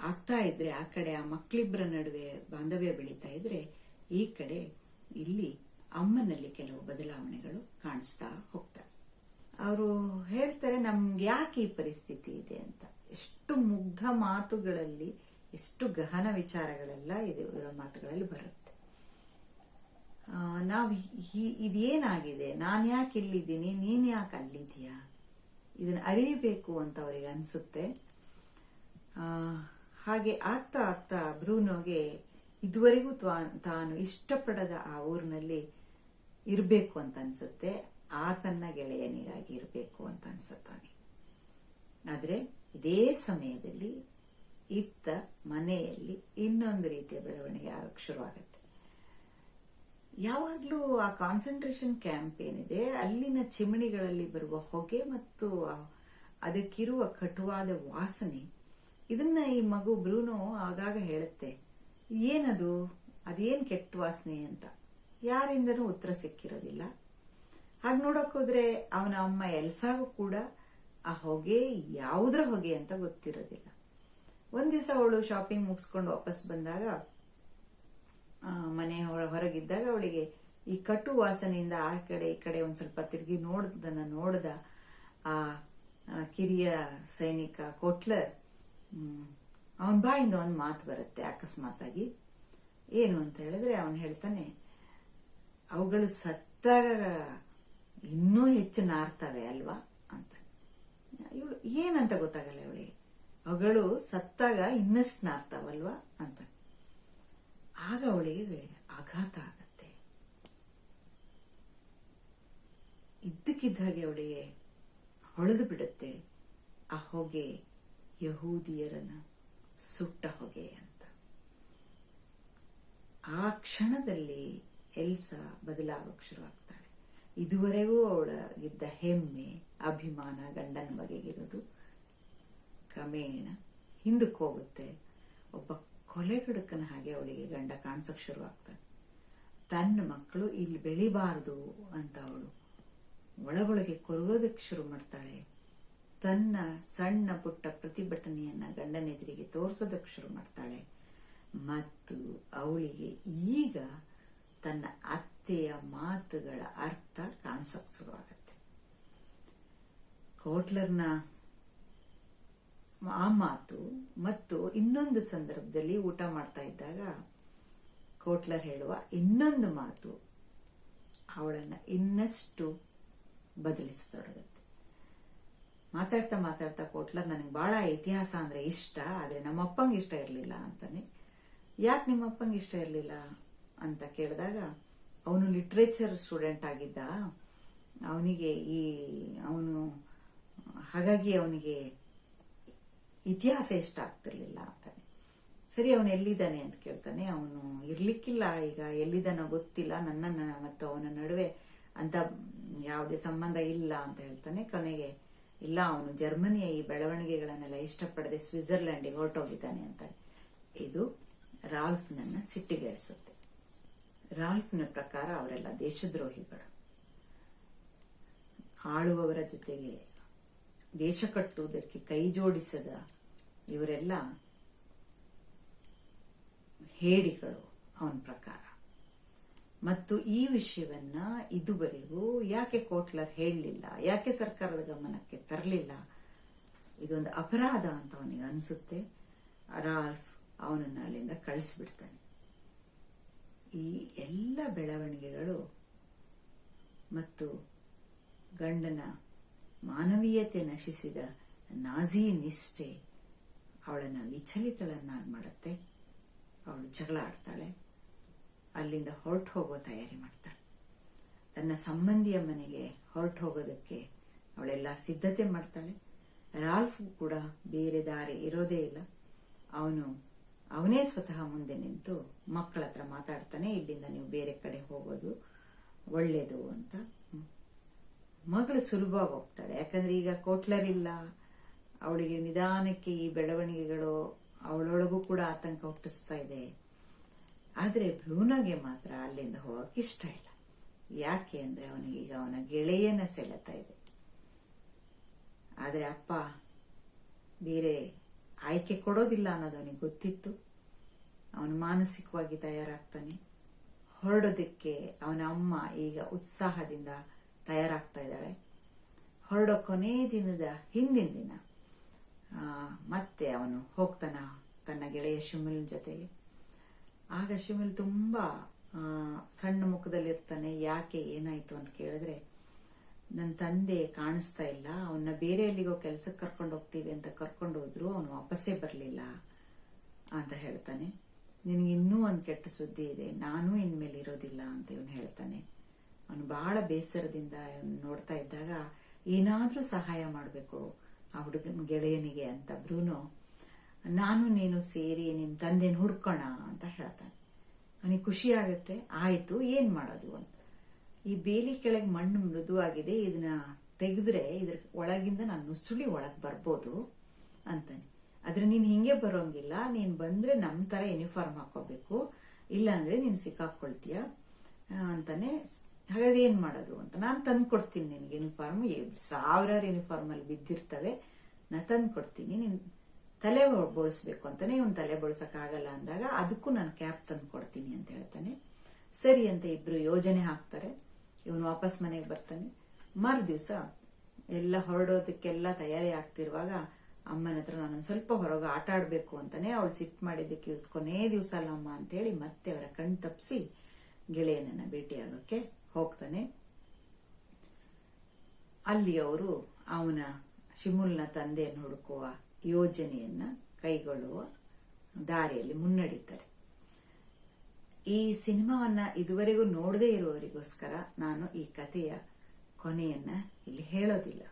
ಆಗ್ತಾ ಇದ್ರೆ ಆ ಕಡೆ ಆ ಮಕ್ಕಳಿಬ್ಬರ ನಡುವೆ ಬಾಂಧವ್ಯ ಬೆಳೀತಾ ಇದ್ರೆ ಈ ಕಡೆ ಇಲ್ಲಿ ಅಮ್ಮನಲ್ಲಿ ಕೆಲವು ಬದಲಾವಣೆಗಳು ಕಾಣಿಸ್ತಾ ಹೋಗ್ತವೆ. ಅವರು ಹೇಳ್ತಾರೆ, ನಮ್ಗೆ ಯಾಕೆ ಈ ಪರಿಸ್ಥಿತಿ ಇದೆ ಅಂತ. ಎಷ್ಟು ಮುಗ್ಧ ಮಾತುಗಳಲ್ಲಿ, ಎಷ್ಟು ಗಹನ ವಿಚಾರಗಳೆಲ್ಲ ಇದೆ ಮಾತುಗಳಲ್ಲಿ ಬರುತ್ತೆ. ನಾವ್ ಇದೇನಾಗಿದೆ? ನಾನು ಯಾಕೆ ಇಲ್ಲಿದ್ದೀನಿ? ನೀನ್ ಯಾಕೆ ಅಲ್ಲಿದೀಯಾ ಇದನ್ನ ಅರಿಯಬೇಕು ಅಂತ ಅವರಿಗೆ ಅನ್ಸುತ್ತೆ. ಹಾಗೆ ಆಗ್ತಾ ಆಗ್ತಾ ಬ್ರೂನೋಗೆ ಇದುವರೆಗೂ ತಾನು ಇಷ್ಟಪಡದ ಆ ಊರಿನಲ್ಲಿ ಇರಬೇಕು ಅಂತ ಅನ್ಸುತ್ತೆ. ಆತನ ಗೆಳೆಯನಿಗಾಗಿ ಇರಬೇಕು ಅಂತ ಅನ್ಸುತ್ತಾನೆ. ಆದರೆ ಇದೇ ಸಮಯದಲ್ಲಿ ಇತ್ತ ಮನೆಯಲ್ಲಿ ಇನ್ನೊಂದು ರೀತಿಯ ಬೆಳವಣಿಗೆ ಆಗಕ್ಕೆ ಶುರುವಾಗುತ್ತೆ. ಯಾವಾಗಲೂ ಆ ಕಾನ್ಸಂಟ್ರೇಷನ್ ಕ್ಯಾಂಪ್ ಏನಿದೆ, ಅಲ್ಲಿನ ಚಿಮಣಿಗಳಲ್ಲಿ ಬರುವ ಹೊಗೆ ಮತ್ತು ಅದಕ್ಕಿರುವ ಕಟುವಾದ ವಾಸನೆ, ಇದನ್ನ ಈ ಮಗು ಬ್ರೂನೋ ಆಗಾಗ ಹೇಳುತ್ತೆ, ಏನದು? ಅದೇನ್ ಕೆಟ್ಟ ವಾಸನೆ? ಅಂತ. ಯಾರಿಂದನೂ ಉತ್ತರ ಸಿಕ್ಕಿರೋದಿಲ್ಲ. ಹಾಗೆ ನೋಡೋಕ್ಕೋದ್ರೆ ಅವನ ಅಮ್ಮ ಎಲ್ಸಾಗೂ ಕೂಡ ಆ ಹೊಗೆ ಯಾವುದ್ರ ಹೊಗೆ ಅಂತ ಗೊತ್ತಿರೋದಿಲ್ಲ. ಒಂದ್ ದಿವಸ ಅವಳು ಶಾಪಿಂಗ್ ಮುಗಿಸ್ಕೊಂಡು ವಾಪಸ್ ಬಂದಾಗ ಮನೆ ಹೊರ- ಹೊರಗಿದ್ದಾಗ ಅವಳಿಗೆ ಈ ಕಟು ವಾಸನೆಯಿಂದ ಆ ಕಡೆ, ಈ ಕಡೆ ಒಂದ್ ಸ್ವಲ್ಪ ತಿರುಗಿ ನೋಡ್ದನ್ನ ನೋಡ್ದ ಆ ಆ, ಕಿರಿಯ ಸೈನಿಕ ಕೋಟ್ಲರ್ ಅವನ ಬಾಯಿಂದ ಒಂದು ಮಾತು ಬರುತ್ತೆ ಅಕಸ್ಮಾತಾಗಿ. ಏನು ಅಂತ ಹೇಳಿದ್ರೆ ಅವನು ಹೇಳ್ತಾನೆ, ಅವುಗಳು ಸತ್ತಾಗ ಇನ್ನೂ ಹೆಚ್ಚು ನಾರ್ತವೆ ಅಲ್ವಾ ಅಂತ. ಇವಳು ಏನಂತ ಗೊತ್ತಾಗಲ್ಲ ಇವಳಿಗೆ. ಅವಳು ಸತ್ತಾಗ ಇನ್ನಷ್ಟು ನಾರ್ತಾವಲ್ವಾ ಅಂತ. ಆಗ ಅವಳಿಗೆ ಆಘಾತ ಆಗತ್ತೆ. ಇದ್ದಕ್ಕಿದ್ದಾಗೆ ಅವಳಿಗೆ ಹೊಳೆದು ಬಿಡುತ್ತೆ. ಆ ಹೊಗೆ ಯಹೂದಿಯರನ್ನ ಸುಟ್ಟ ಹೊಗೆ ಅಂತ. ಆ ಕ್ಷಣದಲ್ಲಿ ಎಲ್ಸ ಬದಲಾಗೋಕ್ ಶುರುವಾಗ್ತಾಳೆ ಇದುವರೆಗೂ ಅವಳಗಿದ್ದ ಹೆಮ್ಮೆ, ಅಭಿಮಾನ, ಗಂಡನ ಬಗೆಗಿರೋದು ಕ್ರಮೇಣ ಹಿಂದಕ್ಕೆ ಹೋಗುತ್ತೆ. ಒಬ್ಬ ಕೊಲೆಗಡುಕನ ಹಾಗೆ ಅವಳಿಗೆ ಗಂಡ ಕಾಣಿಸೋಕ್ ಶುರುವಾಗ್ತಾನೆ. ತನ್ನ ಮಕ್ಕಳು ಇಲ್ಲಿ ಬೆಳಿಬಾರದು ಅಂತ ಅವಳು ಒಳಗೊಳಗೆ ಕೊರಗೋದಕ್ಕೆ ಶುರು ಮಾಡ್ತಾಳೆ. ತನ್ನ ಸಣ್ಣ ಪುಟ್ಟ ಪ್ರತಿಭಟನೆಯನ್ನ ಗಂಡನೆದುರಿಗೆ ತೋರಿಸೋದಕ್ಕೆ ಶುರು ಮಾಡ್ತಾಳೆ. ಮತ್ತು ಅವಳಿಗೆ ಈಗ ತನ್ನ ಅತ್ತೆಯ ಮಾತುಗಳ ಅರ್ಥ ಕಾಣಿಸೋಕ್ ಶುರುವಾಗತ್ತೆ. ಕೋಟ್ಲರ್ನ ಆ ಮಾತು ಮತ್ತು ಇನ್ನೊಂದು ಸಂದರ್ಭದಲ್ಲಿ ಊಟ ಮಾಡ್ತಾ ಇದ್ದಾಗ ಕೋಟ್ಲರ್ ಹೇಳುವ ಇನ್ನೊಂದು ಮಾತು ಅವಳನ್ನ ಇನ್ನಷ್ಟು ಬದಲಿಸತೊಡಗುತ್ತೆ ಮಾತಾಡ್ತಾ ಮಾತಾಡ್ತಾ ಕೋಟ್ಲರ್ ನನಗೆ ಬಹಳ ಇತಿಹಾಸ ಅಂದ್ರೆ ಇಷ್ಟ, ಆದ್ರೆ ನಮ್ಮ ಅಪ್ಪಂಗೆ ಇಷ್ಟ ಇರಲಿಲ್ಲ ಅಂತಾನೆ. ಯಾಕೆ ನಿಮ್ಮ ಅಪ್ಪಂಗೆ ಇಷ್ಟ ಇರಲಿಲ್ಲ ಅಂತ ಕೇಳಿದಾಗ ಅವನು ಲಿಟ್ರೇಚರ್ ಸ್ಟೂಡೆಂಟ್ ಆಗಿದ್ದ. ಅವನಿಗೆ ಈ, ಅವನು, ಹಾಗಾಗಿ ಅವನಿಗೆ ಇತಿಹಾಸ ಇಷ್ಟ ಆಗ್ತಿರ್ಲಿಲ್ಲ ಅಂತಾನೆ. ಸರಿ, ಅವನು ಎಲ್ಲಿದ್ದಾನೆ ಅಂತ ಕೇಳ್ತಾನೆ. ಅವನು ಇರ್ಲಿಕ್ಕಿಲ್ಲ, ಈಗ ಎಲ್ಲಿದ್ದಾನೋ ಗೊತ್ತಿಲ್ಲ. ನನ್ನ ಮತ್ತು ಅವನ ನಡುವೆ ಅಂತ ಯಾವುದೇ ಸಂಬಂಧ ಇಲ್ಲ ಅಂತ ಹೇಳ್ತಾನೆ. ಕೊನೆಗೆ, ಇಲ್ಲ, ಅವನು ಜರ್ಮನಿಯ ಈ ಬೆಳವಣಿಗೆಗಳನ್ನೆಲ್ಲ ಇಷ್ಟಪಡದೆ ಸ್ವಿಟ್ಜರ್ಲ್ಯಾಂಡಿಗೆ ಹೊರಟೋಗಿದ್ದಾನೆ ಅಂತಾನೆ. ಇದು ರಾಲ್ಫ್ ನನ್ನ ಸಿಟ್ಟಿಗೆಳಿಸುತ್ತೆ ರಾಲ್ಫ್ನ ಪ್ರಕಾರ ಅವರೆಲ್ಲ ದೇಶದ್ರೋಹಿಗಳು. ಆಳುವವರ ಜೊತೆಗೆ ದೇಶ ಕಟ್ಟುವುದಕ್ಕೆ ಕೈ ಜೋಡಿಸದ ಇವರೆಲ್ಲ ಹೇಡಿಗಳು ಅವನ ಪ್ರಕಾರ. ಮತ್ತು ಈ ವಿಷಯವನ್ನ ಇದುವರೆಗೂ ಯಾಕೆ ಕೋಟ್ಲರ್ ಹೇಳಲಿಲ್ಲ, ಯಾಕೆ ಸರ್ಕಾರದ ಗಮನಕ್ಕೆ ತರಲಿಲ್ಲ, ಇದೊಂದು ಅಪರಾಧ ಅಂತ ಅವನಿಗೆ ಅನಿಸುತ್ತೆ. ರಾಲ್ಫ್ ಅವನನ್ನು ಅಲ್ಲಿಂದ ಕಳಿಸ್ಬಿಡ್ತಾನೆ. ಈ ಎಲ್ಲ ಬೆಳವಣಿಗೆಗಳು ಮತ್ತು ಗಂಡನ ಮಾನವೀಯತೆ ನಶಿಸಿದ ನಾಜಿ ನಿಷ್ಠೆ ಅವಳನ್ನು ವಿಚಲಿತಳನ್ನಾಗಿ ಮಾಡುತ್ತೆ. ಅವಳು ಜಗಳ ಆಡ್ತಾಳೆ. ಅಲ್ಲಿಂದ ಹೊರಟು ಹೋಗೋ ತಯಾರಿ ಮಾಡ್ತಾಳೆ. ತನ್ನ ಸಂಬಂಧಿಯ ಮನೆಗೆ ಹೊರಟು ಹೋಗೋದಕ್ಕೆ ಅವಳೆಲ್ಲ ಸಿದ್ಧತೆ ಮಾಡ್ತಾಳೆ. ರಾಲ್ಫ್ ಕೂಡ ಬೇರೆ ದಾರಿ ಇರೋದೇ ಇಲ್ಲ. ಅವನು ಅವನೇ ಸ್ವತಃ ಮುಂದೆ ನಿಂತು ಮಕ್ಕಳ ಹತ್ರ ಮಾತಾಡ್ತಾನೆ, ಇಲ್ಲಿಂದ ನೀವು ಬೇರೆ ಕಡೆ ಹೋಗೋದು ಒಳ್ಳೇದು ಅಂತ. ಮಗಳು ಸುಲಭವಾಗಿ ಹೋಗ್ತಾಳೆ. ಯಾಕಂದ್ರೆ ಈಗ ಕೋಟ್ಲರ್ ಇಲ್ಲ. ಅವಳಿಗೆ ನಿಧಾನಕ್ಕೆ ಈ ಬೆಳವಣಿಗೆಗಳು ಅವಳೊಳಗೂ ಕೂಡ ಆತಂಕ ಹುಟ್ಟಿಸ್ತಾ ಇದೆ. ಆದರೆ ಭ್ರೂನಗೆ ಮಾತ್ರ ಅಲ್ಲಿಂದ ಹೋಗಕ್ಕೆ ಇಷ್ಟ ಇಲ್ಲ. ಯಾಕೆ ಅಂದ್ರೆ ಅವನಿಗೆ ಈಗ ಅವನ ಗೆಳೆಯನ ಸೆಳೆತಾ ಇದೆ. ಆದರೆ ಅಪ್ಪ ಬೇರೆ ಆಯ್ಕೆ ಕೊಡೋದಿಲ್ಲ ಅನ್ನೋದು ಅವನಿಗೆ ಗೊತ್ತಿತ್ತು. ಅವನು ಮಾನಸಿಕವಾಗಿ ತಯಾರಾಗ್ತಾನೆ. ಹೊರಡೋದಕ್ಕೆ ಅವನ ಅಮ್ಮ ಈಗ ಉತ್ಸಾಹದಿಂದ ತಯಾರಾಗ್ತಾ ಇದ್ದಾಳೆ. ಹೊರಡೋ ಕೊನೆ ದಿನದ ಹಿಂದಿನ ದಿನ ಮತ್ತೆ ಅವನು ಹೋಗ್ತಾನ ತನ್ನ ಗೆಳೆಯ ಶಿಮುಲ್ ಜೊತೆಗೆ. ಆಗ ಶಿಮುಲ್ ತುಂಬಾ ಸಣ್ಣ ಮುಖದಲ್ಲಿರ್ತಾನೆ, ಯಾಕೆ ಏನಾಯ್ತು ಅಂತ ಕೇಳಿದ್ರೆ ನನ್ನ ತಂದೆ ಕಾಣಿಸ್ತಾ ಇಲ್ಲ ಅವನ್ನ ಬೇರೆ ಎಲ್ಲಿಗೋ ಕೆಲ್ಸಕ್ಕೆ ಕರ್ಕೊಂಡು ಹೋಗ್ತೀವಿ ಅಂತ ಕರ್ಕೊಂಡು ಹೋದ್ರು, ಅವನು ವಾಪಸ್ಸೇ ಬರಲಿಲ್ಲ ಅಂತ ಹೇಳ್ತಾನೆ. ನಿನಗೆ ಇನ್ನೂ ಒಂದು ಕೆಟ್ಟ ಸುದ್ದಿ ಇದೆ, ನಾನು ಇನ್ಮೇಲೆ ಇರೋದಿಲ್ಲ ಅಂತ ಇವನು ಹೇಳ್ತಾನೆ. ಅವನು ಬಹಳ ಬೇಸರದಿಂದ ನೋಡ್ತಾ ಇದ್ದಾಗ, ಏನಾದರೂ ಸಹಾಯ ಮಾಡಬೇಕು ಆ ಹುಡುಗನ ಗೆಳೆಯನಿಗೆ ಅಂತ ಬ್ರೂನೋ, ನಾನು ನೀನು ಸೇರಿ ನಿಮ್ಮ ತಂದೆನ ಹುಡ್ಕೋಣ ಅಂತ ಹೇಳ್ತಾನೆ. ಅವನಿಗೆ ಖುಷಿ ಆಯಿತು, ಏನ್ ಮಾಡೋದು? ಅಂತ. ಈ ಬೇಲಿ ಕೆಳಗೆ ಮಣ್ಣು ಮೃದುವಾಗಿದೆ ಇದನ್ನ ತೆಗೆದ್ರೆ ಇದ್ರ ಒಳಗಿಂದ ನಾನು ನುಸುಳಿ ಒಳಗೆ ಬರ್ಬೋದು ಅಂತಾನೆ. ಆದ್ರೆ ನೀನ್ ಹಿಂಗೆ ಬರೋಂಗಿಲ್ಲ, ನೀನ್ ಬಂದ್ರೆ ನಮ್ ತರ ಯೂನಿಫಾರ್ಮ್ ಹಾಕೋಬೇಕು ಇಲ್ಲ ಅಂದ್ರೆ ನೀನ್ ಸಿಕ್ಕಾಕೊಳ್ತೀಯ ಅಂತಾನೆ. ಹಾಗಾದ್ರೆ ಏನ್ ಮಾಡೋದು ಅಂತ. ನಾನು ತಂದು ಕೊಡ್ತೀನಿ ನಿನ್ಗೆ ಯೂನಿಫಾರ್ಮ್ ಸಾವಿರಾರು ಯೂನಿಫಾರ್ಮ್ ಅಲ್ಲಿ ಬಿದ್ದಿರ್ತವೆ, ನಾ ತಂದು ಕೊಡ್ತೀನಿ ನೀನು ತಲೆ ಬೋಳಿಸ್ಬೇಕು ಅಂತಾನೆ. ಇವನ್ ತಲೆ ಬೋಳ್ಸಕ್ ಆಗಲ್ಲ ಅಂದಾಗ ಅದಕ್ಕೂ ನಾನು ಕ್ಯಾಪ್ ತಂದು ಕೊಡ್ತೀನಿ ಅಂತ ಹೇಳ್ತಾನೆ. ಸರಿ ಅಂತ ಇಬ್ರು ಯೋಜನೆ ಹಾಕ್ತಾರೆ. ಇವನು ವಾಪಸ್ ಮನೆಗೆ ಬರ್ತಾನೆ. ಮರು ದಿವಸ ಎಲ್ಲ ಹೊರಡೋದಕ್ಕೆಲ್ಲ ತಯಾರಿ ಆಗ್ತಿರುವಾಗ ಅಮ್ಮನ ಹತ್ರ ನಾನೊಂದು ಸ್ವಲ್ಪ ಹೊರಗೆ ಆಟ ಆಡಬೇಕು ಅಂತಾನೆ ಅವಳು ಸಿಟ್ಟು ಮಾಡಿದ್ದಕ್ಕೆ ಇವತ್ತು ಕೊನೇ ದಿವಸ ಅಲ್ಲ ಅಮ್ಮ ಅಂತೇಳಿ ಮತ್ತೆ ಅವರ ಕಣ್ಣು ತಪ್ಪಿಸಿ ಗೆಳೆಯನನ್ನ ಭೇಟಿಯಾಗೋಕ್ಕೆ ಹೋಗ್ತಾನೆ. ಅಲ್ಲಿ ಅವರು ಅವನ ಶಿಮುಲ್ನ ತಂದೆಯನ್ನು ಹುಡುಕುವ ಯೋಜನೆಯನ್ನ ಕೈಗೊಳ್ಳುವ ದಾರಿಯಲ್ಲಿ ಮುನ್ನಡೀತಾರೆ. ಈ ಸಿನಿಮಾವನ್ನ ಇದುವರೆಗೂ ನೋಡದೇ ಇರುವವರಿಗೋಸ್ಕರ ನಾನು ಈ ಕಥೆಯ ಕೊನೆಯನ್ನ ಇಲ್ಲಿ ಹೇಳೋದಿಲ್ಲ.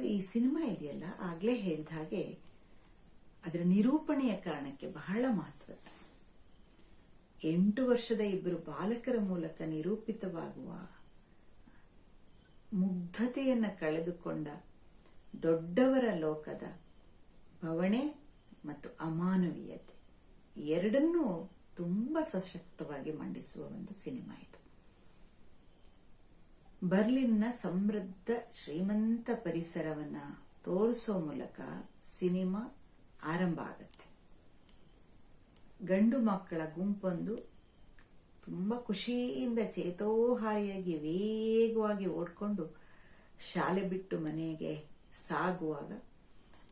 ಈ ಸಿನಿಮಾ ಇದೆಯಲ್ಲ, ಆಗ್ಲೇ ಹೇಳಿದ ಹಾಗೆ ಅದರ ನಿರೂಪಣೆಯ ಕಾರಣಕ್ಕೆ ಬಹಳ ಮಹತ್ವ. ಎಂಟು ವರ್ಷದ ಇಬ್ಬರು ಬಾಲಕರ ಮೂಲಕ ನಿರೂಪಿತವಾಗುವ ಮುಗ್ಧತೆಯನ್ನ ಕಳೆದುಕೊಂಡ ದೊಡ್ಡವರ ಲೋಕದ ಬವಣೆ ಮತ್ತು ಅಮಾನವೀಯತೆ. ಎರಡನ್ನೂ ತುಂಬಾ ಸಶಕ್ತವಾಗಿ ಮಂಡಿಸುವ ಒಂದು ಸಿನಿಮಾ ಇದು. ಬರ್ಲಿನ್ನ ಸಮೃದ್ಧ, ಶ್ರೀಮಂತ ಪರಿಸರವನ್ನ ತೋರಿಸೋ ಮೂಲಕ ಸಿನಿಮಾ ಆರಂಭ ಆಗತ್ತೆ. ಗಂಡು ಮಕ್ಕಳ ಗುಂಪೊಂದು ತುಂಬಾ ಖುಷಿಯಿಂದ ಚೇತೋಹಾರಿಯಾಗಿ ವೇಗವಾಗಿ ಓಡ್ಕೊಂಡು ಶಾಲೆ ಬಿಟ್ಟು ಮನೆಗೆ ಸಾಗುವಾಗ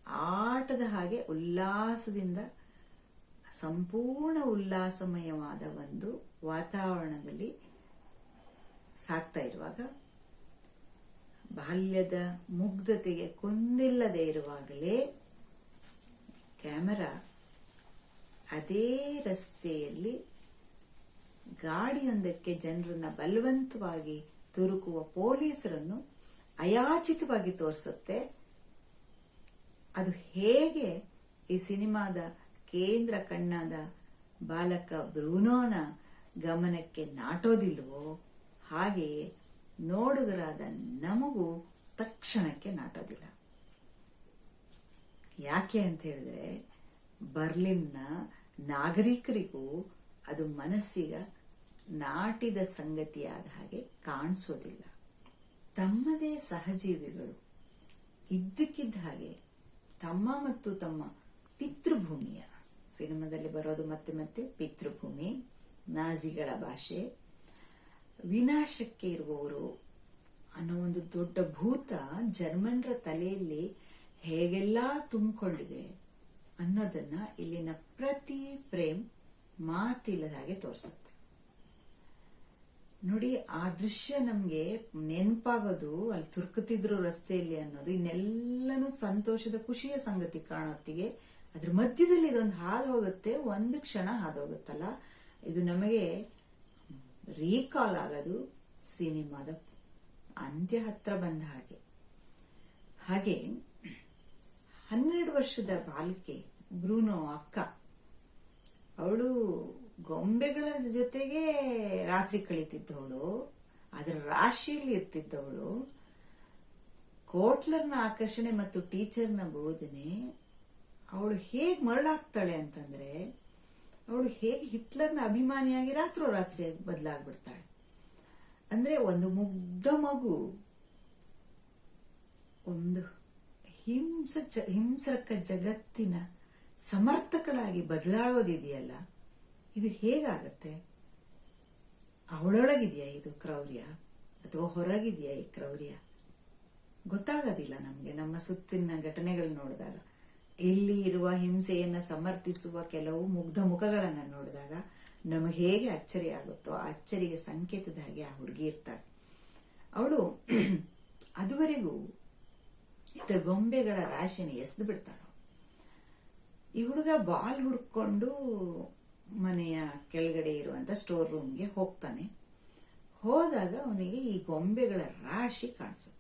ಆಟದ ಹಾಗೆ ಉಲ್ಲಾಸದಿಂದ ಸಂಪೂರ್ಣ ಉಲ್ಲಾಸಮಯವಾದ ಒಂದು ವಾತಾವರಣದಲ್ಲಿ ಸಾಕ್ತಾ ಇರುವಾಗ, ಬಾಲ್ಯದ ಮುಗ್ಧತೆಗೆ ಕೊಂದಿಲ್ಲದೆ ಇರುವಾಗಲೇ ಕ್ಯಾಮರಾ ಅದೇ ರಸ್ತೆಯಲ್ಲಿ ಗಾಡಿಯೊಂದಕ್ಕೆ ಜನರನ್ನ ಬಲವಂತವಾಗಿ ತುರುಕುವ ಪೊಲೀಸರನ್ನು ಅಯಾಚಿತವಾಗಿ ತೋರಿಸುತ್ತೆ. ಅದು ಹೇಗೆ ಈ ಸಿನಿಮಾದ ಕೇಂದ್ರ ಕಣ್ಣಾದ ಬಾಲಕ ಬ್ರೂನೋನ ಗಮನಕ್ಕೆ ನಾಟೋದಿಲ್ವೋ? ಹಾಗೆಯೇ ನೋಡುಗರಾದ ನಮಗೂ ತಕ್ಷಣಕ್ಕೆ ನಾಟೋದಿಲ್ಲ. ಯಾಕೆ ಅಂತ ಹೇಳಿದ್ರೆ, ಬರ್ಲಿನ್ನ ನಾಗರಿಕರಿಗೂ ಅದು ಮನಸ್ಸಿಗ ನಾಟಿದ ಸಂಗತಿಯಾದ ಹಾಗೆ ಕಾಣಿಸೋದಿಲ್ಲ. ತಮ್ಮದೇ ಸಹಜೀವಿಗಳು ಇದ್ದಕ್ಕಿದ್ದ ಹಾಗೆ ತಮ್ಮ ಮತ್ತು ತಮ್ಮ ಪಿತೃಭೂಮಿಯ ಸಿನಿಮಾದಲ್ಲಿ ಬರೋದು ಮತ್ತೆ ಮತ್ತೆ ಪಿತೃಭೂಮಿ, ನಾಜಿಗಳ ಭಾಷೆ. ವಿನಾಶಕ್ಕೆ ಇರುವವರು ಅನ್ನೋ ಒಂದು ದೊಡ್ಡ ಭೂತ ಜರ್ಮನ್ರ ತಲೆಯಲ್ಲಿ ಹೇಗೆಲ್ಲ ತುಂಬಿಕೊಂಡಿದೆ ಅನ್ನೋದನ್ನ ಇಲ್ಲಿನ ಪ್ರತಿ ಫ್ರೇಮ್ ಮಾತಿಲ್ಲದ ಹಾಗೆ ತೋರಿಸುತ್ತೆ. ನೋಡಿ, ಆ ದೃಶ್ಯ ನಮ್ಗೆ ನೆನಪಾಗೋದು, ಅಲ್ಲಿ ತುರ್ಕುತ್ತಿದ್ರು ರಸ್ತೆಯಲ್ಲಿ ಅನ್ನೋದು, ಇನ್ನೆಲ್ಲನೂ ಸಂತೋಷದ, ಖುಷಿಯ ಸಂಗತಿ ಕಾಣೋತ್ತಿಗೆ ಅದ್ರ ಮಧ್ಯದಲ್ಲಿ ಇದೊಂದು ಹಾದು ಹೋಗುತ್ತೆ, ಒಂದು ಕ್ಷಣ ಹಾದು ಹೋಗುತ್ತಲ್ಲ? ಇದು ನಮಗೆ ರೀಕಾಲ್ ಆಗೋದು ಸಿನಿಮಾದ ಅಂತ್ಯ ಹತ್ರ ಬಂದ ಹಾಗೆ. ಹಾಗೆ ಹನ್ನೆರಡು ವರ್ಷದ ಬಾಲಕಿ ಬ್ರೂನೋ ಅಕ್ಕ, ಅವಳು ಗೊಂಬೆಗಳ ಜೊತೆಗೆ ರಾತ್ರಿ ಕಳೀತಿದ್ದವಳು, ಅದರ ರಾಶಿಯಲ್ಲಿ ಇರ್ತಿದ್ದವಳು. ಕೋಟ್ಲರ್ನ ಆಕರ್ಷಣೆ ಮತ್ತು ಟೀಚರ್ನ ಬೋಧನೆ ಅವಳು ಹೇಗೆ ಮರಳಾಗ್ತಾಳೆ ಅಂತಂದ್ರೆ, ಅವಳು ಹೇಗೆ ಹಿಟ್ಲರ್ನ ಅಭಿಮಾನಿಯಾಗಿ ರಾತ್ರೋರಾತ್ರಿ ಬದಲಾಗ್ಬಿಡ್ತಾಳೆ. ಅಂದ್ರೆ ಒಂದು ಮುಗ್ಧ ಮಗು, ಒಂದು ಹಿಂಸ ಹಿಂಸಕ ಜಗತ್ತಿನ ಸಮರ್ಥಕಳಾಗಿ ಬದಲಾಗೋದಿದೆಯಲ್ಲ, ಇದು ಹೇಗಾಗತ್ತೆ? ಅವಳೊಳಗಿದೆಯಾ ಇದು ಕ್ರೌರ್ಯ, ಅಥವಾ ಹೊರಗಿದೆಯಾ ಈ ಕ್ರೌರ್ಯ? ಗೊತ್ತಾಗೋದಿಲ್ಲ ನಮಗೆ, ನಮ್ಮ ಸುತ್ತಿನ ಘಟನೆಗಳು ನೋಡಿದಾಗ. ಇಲ್ಲಿ ಇರುವ ಹಿಂಸೆಯನ್ನ ಸಮರ್ಥಿಸುವ ಕೆಲವು ಮುಗ್ಧ ಮುಖಗಳನ್ನ ನೋಡಿದಾಗ ನಮಗೆ ಹೇಗೆ ಅಚ್ಚರಿ ಆಗುತ್ತೋ ಅಚ್ಚರಿಗೆ ಸಂಕೇತದ ಹಾಗೆ ಆ ಹುಡುಗಿ ಇರ್ತಾಳೆ. ಅವಳು ಅದುವರೆಗೂ ಇದ್ದ ಗೊಂಬೆಗಳ ರಾಶಿನ ಎಸ್ದು ಬಿಡ್ತಾಳು. ಈ ಹುಡುಗ ಬಾಲ್ ಹುಡ್ಕೊಂಡು ಮನೆಯ ಕೆಳಗಡೆ ಇರುವಂತ ಸ್ಟೋರ್ ರೂಮ್ಗೆ ಹೋಗ್ತಾನೆ. ಹೋದಾಗ ಅವನಿಗೆ ಈ ಗೊಂಬೆಗಳ ರಾಶಿ ಕಾಣಿಸುತ್ತೆ.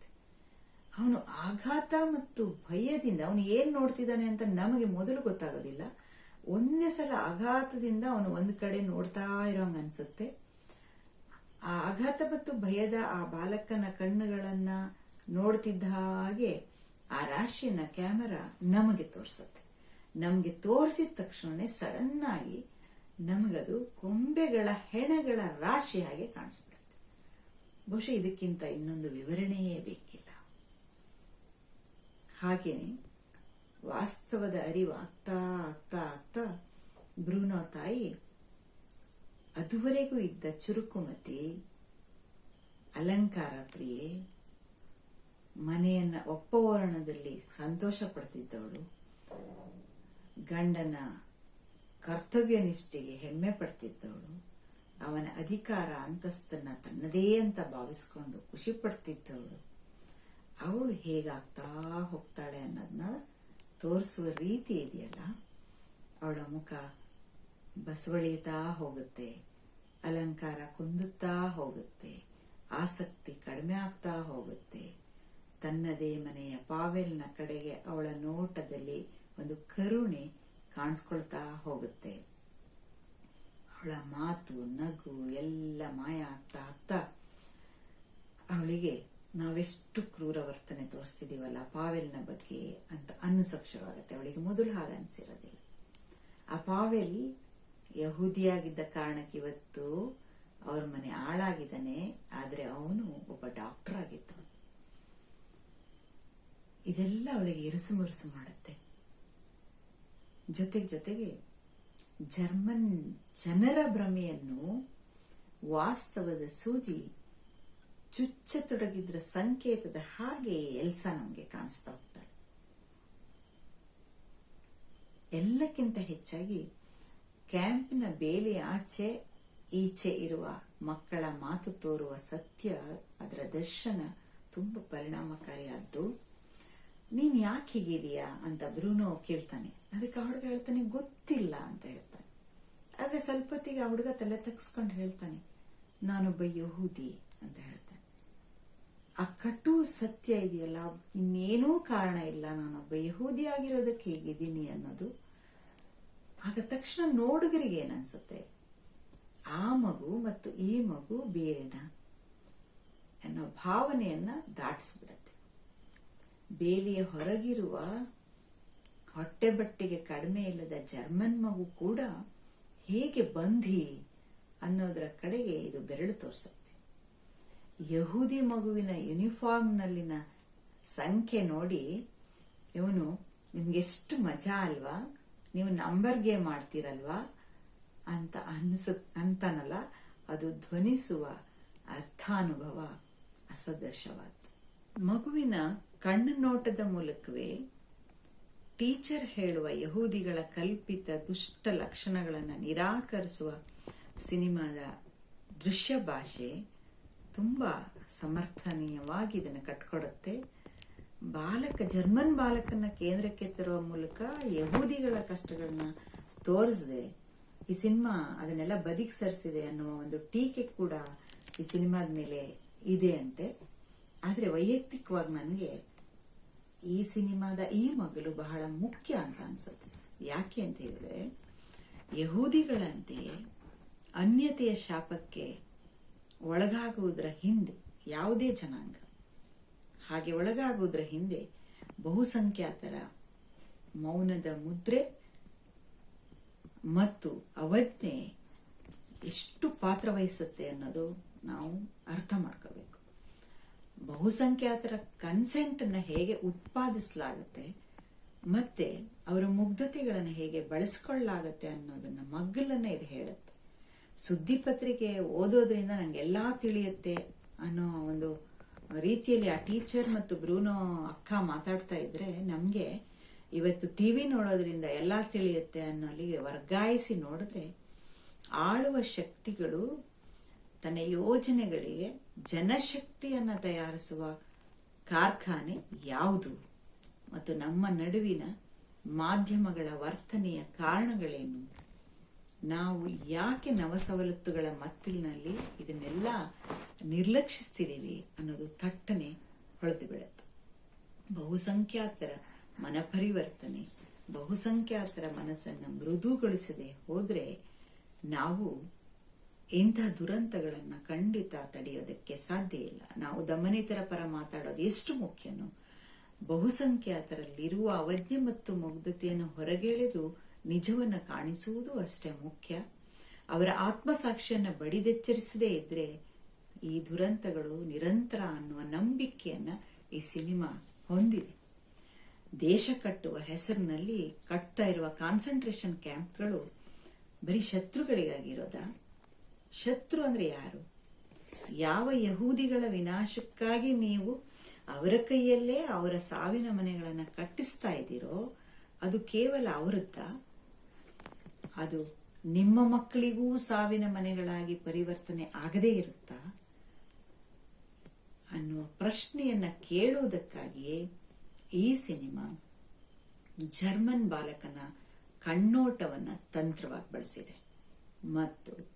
ಅವನು ಆಘಾತ ಮತ್ತು ಭಯದಿಂದ ಅವನು ಏನ್ ನೋಡ್ತಿದ್ದಾನೆ ಅಂತ ನಮಗೆ ಮೊದಲು ಗೊತ್ತಾಗೋದಿಲ್ಲ. ಒಂದೇ ಸಲ ಆಘಾತದಿಂದ ಅವನು ಒಂದು ಕಡೆ ನೋಡ್ತಾ ಇರೋಂಗ ಅನ್ಸುತ್ತೆ. ಆ ಆಘಾತ ಮತ್ತು ಭಯದ ಆ ಬಾಲಕನ ಕಣ್ಣುಗಳನ್ನ ನೋಡ್ತಿದ್ದ ಹಾಗೆ ಆ ರಾಶಿಯನ್ನ ಕ್ಯಾಮೆರಾ ನಮಗೆ ತೋರಿಸುತ್ತೆ. ನಮಗೆ ತೋರಿಸಿದ ತಕ್ಷಣ ಸಡನ್ ಆಗಿ ನಮಗದು ಕೊಂಬೆಗಳ ಹೆಣಗಳ ರಾಶಿ ಹಾಗೆ ಕಾಣಿಸ್ಬಿಡುತ್ತೆ. ಬಹುಶಃ ಇದಕ್ಕಿಂತ ಇನ್ನೊಂದು ವಿವರಣೆಯೇ ಬೇಕಿಲ್ಲ. ಹಾಗೇನೆ ವಾಸ್ತವದ ಅರಿವು ಆಗ್ತಾ ಆಗ್ತಾ ಆಗ್ತಾ ಬ್ರೂನೋ ತಾಯಿ ಅದುವರೆಗೂ ಇದ್ದ ಚುರುಕುಮತಿ ಅಲಂಕಾರ ಪ್ರಿಯೆ, ಮನೆಯನ್ನ ಒಪ್ಪವರಣದಲ್ಲಿ ಸಂತೋಷ ಪಡ್ತಿದ್ದವಳು. ಗಂಡನ ಕರ್ತವ್ಯ ನಿಷ್ಠೆಗೆ ಹೆಮ್ಮೆ ಪಡ್ತಿದ್ದವಳು. ಅವನ ಅಧಿಕಾರ ಅಂತಸ್ತನ್ನ ತನ್ನದೇ ಅಂತ ಭಾವಿಸ್ಕೊಂಡು ಖುಷಿ ಪಡ್ತಿದ್ದವಳು. ಅವಳು ಹೇಗಾಗ್ತಾ ಹೋಗ್ತಾಳೆ ಅನ್ನೋದನ್ನ ತೋರಿಸುವ ರೀತಿ ಇದೆಯಲ್ಲ? ಅವಳ ಮುಖ ಬಸವಳೀತಾ ಹೋಗುತ್ತೆ, ಅಲಂಕಾರ ಕುಂದುತ್ತಾ ಹೋಗುತ್ತೆ, ಆಸಕ್ತಿ ಕಡಿಮೆ ಆಗ್ತಾ ಹೋಗುತ್ತೆ. ತನ್ನದೇ ಮನೆಯ ಪಾವೆಲ್ನ ಕಡೆಗೆ ಅವಳ ನೋಟದಲ್ಲಿ ಒಂದು ಕರುಣೆ ಕಾಣಿಸ್ಕೊಳ್ತಾ ಹೋಗುತ್ತೆ. ಅವಳ ಮಾತು, ನಗು ಎಲ್ಲ ಮಾಯ ಆಗ್ತಾ ಆಗ್ತಾ ಅವಳಿಗೆ ನಾವೆಷ್ಟು ಕ್ರೂರ ವರ್ತನೆ ತೋರಿಸ್ತಿದೀವಲ್ಲ ಪಾವೆಲ್ನ ಬಗ್ಗೆ ಅಂತ ಅನ್ನಿಸೋಕ್ ಶುರುವಾಗುತ್ತೆ ಅವಳಿಗೆ ಮೊದಲು ಹಾಗೆ ಅನಿಸಿರೋದಿಲ್ಲ. ಆ ಪಾವೆಲ್ ಯಹೂದಿಯಾಗಿದ್ದ ಕಾರಣಕ್ಕೆ ಇವತ್ತು ಅವ್ರ ಮನೆ ಆಳಾಗಿದ್ದಾನೆ ಆದ್ರೆ ಅವನು ಒಬ್ಬ ಡಾಕ್ಟರ್ ಆಗಿದ್ದ ಇದೆಲ್ಲ ಅವಳಿಗೆ ಇರಸು ಮುರುಸು ಮಾಡುತ್ತೆ. ಜೊತೆಗೆ ಜೊತೆಗೆ ಜರ್ಮನ್ ಜನರ ಭ್ರಮೆಯನ್ನು ವಾಸ್ತವದ ಸೂಜಿ ಚುಚ್ಚತೊಡಗಿದ್ರ ಸಂಕೇತದ ಹಾಗೆ ಎಲ್ಸ ನಮಗೆ ಕಾಣಿಸ್ತಾ ಹೋಗ್ತಾಳೆ ಎಲ್ಲಕ್ಕಿಂತ ಹೆಚ್ಚಾಗಿ ಕ್ಯಾಂಪಿನ ಬೇಲಿ ಆಚೆ, ಈಚೆ ಇರುವ ಮಕ್ಕಳ ಮಾತು ತೋರುವ ಸತ್ಯ, ಅದರ ದರ್ಶನ ತುಂಬಾ ಪರಿಣಾಮಕಾರಿಯಾದ್ದು. ನೀನ್ ಯಾಕೆ ಹೀಗಿದೀಯಾ ಅಂತ ಬ್ರೂನೋ ಕೇಳ್ತಾನೆ. ಅದಕ್ಕೆ ಹುಡುಗ ಹೇಳ್ತಾನೆ, ಗೊತ್ತಿಲ್ಲ ಅಂತ ಹೇಳ್ತಾನೆ. ಆದ್ರೆ ಸ್ವಲ್ಪ ಹೊತ್ತಿಗೆ ಆ ಹುಡುಗ ತಲೆ ತಗ್ಸ್ಕೊಂಡು ಹೇಳ್ತಾನೆ, ನಾನೊಬ್ಬ ಯಹೂದಿ ಅಂತ ಹೇಳ್ತಾನೆ. ಆ ಕಟು ಸತ್ಯ ಇದೆಯಲ್ಲ, ಇನ್ನೇನೂ ಕಾರಣ ಇಲ್ಲ. ನಾನೊಬ್ಬ ಯಹೂದಿ ಆಗಿರೋದಕ್ಕೆ ಹೇಗಿದ್ದೀನಿ ಅನ್ನೋದು ಆಗ ತಕ್ಷಣ ನೋಡುಗರಿಗೆ ಏನನ್ಸುತ್ತೆ ಆ ಮಗು ಮತ್ತು ಈ ಮಗು ಬೇರೆನಾ ಅನ್ನೋ ಭಾವನೆಯನ್ನ ದಾಟಿಸ್ಬಿಡತ್ತೆ. ಬೇಲಿಯ ಹೊರಗಿರುವ ಹೊಟ್ಟೆ ಬಟ್ಟೆಗೆ ಕಡಿಮೆ ಇಲ್ಲದ ಜರ್ಮನ್ ಮಗು ಕೂಡ ಹೇಗೆ ಬಂಧಿ ಅನ್ನೋದರ ಕಡೆಗೆ ಇದು ಬೆರಳು ತೋರಿಸುತ್ತೆ. ಯಹೂದಿ ಮಗುವಿನ ಯೂನಿಫಾರ್ಮ್ನಲ್ಲಿನ ಸಂಖ್ಯೆ ನೋಡಿ, ಇವನು ನಿಮ್ಗೆಷ್ಟು ಮಜಾ ಅಲ್ವಾ? ನೀವು ನಂಬರ್ ಗೇಮ್ ಮಾಡ್ತೀರಲ್ವಾ ಅಂತ ಅನ್ಸ ಅಂತನಲ್ಲ, ಅದು ಧ್ವನಿಸುವ ಅರ್ಥಾನುಭವ ಅಸದೃಶವಾದ. ಮಗುವಿನ ಕಣ್ಣು ನೋಟದ ಮೂಲಕವೇ ಟೀಚರ್ ಹೇಳುವ ಯಹೂದಿಗಳ ಕಲ್ಪಿತ ದುಷ್ಟ ಲಕ್ಷಣಗಳನ್ನು ನಿರಾಕರಿಸುವ ಸಿನಿಮಾದ ದೃಶ್ಯ ಭಾಷೆ ತುಂಬಾ ಸಮರ್ಥನೀಯವಾಗಿ ಇದನ್ನು ಕಟ್ಕೊಡುತ್ತೆ. ಬಾಲಕ, ಜರ್ಮನ್ ಬಾಲಕನ ಕೇಂದ್ರಕ್ಕೆ ತರುವ ಮೂಲಕ ಯಹೂದಿಗಳ ಕಷ್ಟಗಳನ್ನ ತೋರಿಸಿದೆ. ಈ ಸಿನಿಮಾ ಅದನ್ನೆಲ್ಲ ಬದಿಗೆ ಸರಿಸಿದೆ ಅನ್ನುವ ಒಂದು ಟೀಕೆ ಕೂಡ ಈ ಸಿನಿಮಾದ ಮೇಲೆ ಇದೆ ಅಂತೆ. ಆದರೆ ವೈಯಕ್ತಿಕವಾಗಿ ನನಗೆ ಈ ಸಿನಿಮಾದ ಈ ಮಗಳು ಬಹಳ ಮುಖ್ಯ ಅಂತ ಅನ್ಸುತ್ತೆ. ಯಾಕೆ ಅಂತ ಹೇಳಿದ್ರೆ, ಯಹೂದಿಗಳಂತೆಯೇ ಅನ್ಯತೆಯ ಶಾಪಕ್ಕೆ ಒಳಗಾಗುವುದರ ಹಿಂದೆ ಯಾವುದೇ ಜನಾಂಗ, ಹಾಗೆ ಒಳಗಾಗುವುದರ ಹಿಂದೆ ಬಹುಸಂಖ್ಯಾತರ ಮೌನದ ಮುದ್ರೆ ಮತ್ತು ಅವಜ್ಞೆ ಎಷ್ಟು ಪಾತ್ರ ವಹಿಸುತ್ತೆ ಅನ್ನೋದು ನಾವು ಅರ್ಥ ಮಾಡ್ಕೋಬೇಕು. ಬಹುಸಂಖ್ಯಾತರ ಕನ್ಸೆಂಟನ್ನು ಹೇಗೆ ಉತ್ಪಾದಿಸಲಾಗುತ್ತೆ ಮತ್ತೆ ಅವರ ಮುಗ್ಧತೆಗಳನ್ನು ಹೇಗೆ ಬಳಸ್ಕೊಳ್ಳಾಗತ್ತೆ ಅನ್ನೋದನ್ನ ಮಗ್ಗಲನ್ನ ಇದು ಹೇಳುತ್ತೆ. ಸುದ್ದಿ ಪತ್ರಿಕೆ ಓದೋದ್ರಿಂದ ನಂಗೆಲ್ಲ ತಿಳಿಯುತ್ತೆ ಅನ್ನೋ ಒಂದು ರೀತಿಯಲ್ಲಿ ಆ ಟೀಚರ್ ಮತ್ತು ಬ್ರೂನೋ ಅಕ್ಕ ಮಾತಾಡ್ತಾ ಇದ್ರೆ ನಮ್ಗೆ ಇವತ್ತು ಟಿ ವಿ ನೋಡೋದ್ರಿಂದ ಎಲ್ಲ ತಿಳಿಯುತ್ತೆ ಅನ್ನೋ ಅಲ್ಲಿಗೆ ವರ್ಗಾಯಿಸಿ ನೋಡಿದ್ರೆ ಆಳುವ ಶಕ್ತಿಗಳು ತನ್ನ ಯೋಜನೆಗಳಿಗೆ ಜನಶಕ್ತಿಯನ್ನು ತಯಾರಿಸುವ ಕಾರ್ಖಾನೆ ಯಾವುದು? ಮತ್ತು ನಮ್ಮ ನಡುವಿನ ಮಾಧ್ಯಮಗಳ ವರ್ತನೆಯ ಕಾರಣಗಳೇನು? ನಾವು ಯಾಕೆ ನವಸವಲತ್ತುಗಳ ಮತ್ತಿಲಿನಲ್ಲಿ ಇದನ್ನೆಲ್ಲ ನಿರ್ಲಕ್ಷಿಸ್ತಿದ್ದೀವಿ ಅನ್ನೋದು ಥಟ್ಟನೆ ಹೊಳೆದು ಬೀಳುತ್ತೆ ಬಹುಸಂಖ್ಯಾತರ ಮನಪರಿವರ್ತನೆ, ಬಹುಸಂಖ್ಯಾತರ ಮನಸ್ಸನ್ನು ಮೃದುಗೊಳಿಸದೆ ಹೋದರೆ ನಾವು ಇಂಥ ದುರಂತಗಳನ್ನು ಖಂಡಿತ ತಡೆಯೋದಕ್ಕೆ ಸಾಧ್ಯ ಇಲ್ಲ. ನಾವು ದಮನಿತರ ಪರ ಮಾತಾಡೋದು ಎಷ್ಟು ಮುಖ್ಯನೋ, ಬಹುಸಂಖ್ಯಾತರಲ್ಲಿರುವ ಅವಜ್ಞೆ ಮತ್ತು ಮುಗ್ಧತೆಯನ್ನು ಹೊರಗೆಳೆದು ನಿಜವನ್ನ ಕಾಣಿಸುವುದು ಅಷ್ಟೇ ಮುಖ್ಯ. ಅವರ ಆತ್ಮಸಾಕ್ಷಿಯನ್ನು ಬಡಿದೆಚ್ಚರಿಸದೇ ಇದ್ರೆ ಈ ದುರಂತಗಳು ನಿರಂತರ ಅನ್ನುವ ನಂಬಿಕೆಯನ್ನ ಈ ಸಿನಿಮಾ ಹೊಂದಿದೆ. ದೇಶ ಕಟ್ಟುವ ಹೆಸರಿನಲ್ಲಿ ಕಟ್ತಾ ಇರುವ ಕಾನ್ಸಂಟ್ರೇಷನ್ ಕ್ಯಾಂಪ್ಗಳು ಬರೀ ಶತ್ರುಗಳಿಗಾಗಿರೋದ? ಶತ್ರು ಅಂದ್ರೆ ಯಾರು? ಯಾವ ಯಹೂದಿಗಳ ವಿನಾಶಕ್ಕಾಗಿ ನೀವು ಅವರ ಕೈಯಲ್ಲೇ ಅವರ ಸಾವಿನ ಮನೆಗಳನ್ನು ಕಟ್ಟಿಸ್ತಾ ಇದ್ದೀರೋ ಅದು ಕೇವಲ ಅವರದ್ದ? ಅದು ನಿಮ್ಮ ಮಕ್ಕಳಿಗೂ ಸಾವಿನ ಮನೆಗಳಾಗಿ ಪರಿವರ್ತನೆ ಆಗದೇ ಇರುತ್ತಾ? ಅನ್ನುವ ಪ್ರಶ್ನೆಯನ್ನ ಕೇಳೋದಕ್ಕಾಗಿಯೇ ಈ ಸಿನಿಮಾ ಜರ್ಮನ್ ಬಾಲಕನ ಕಣ್ಣೋಟವನ್ನ ತಂತ್ರವಾಗಿ ಬಳಸಿದೆ. ಮತ್ತು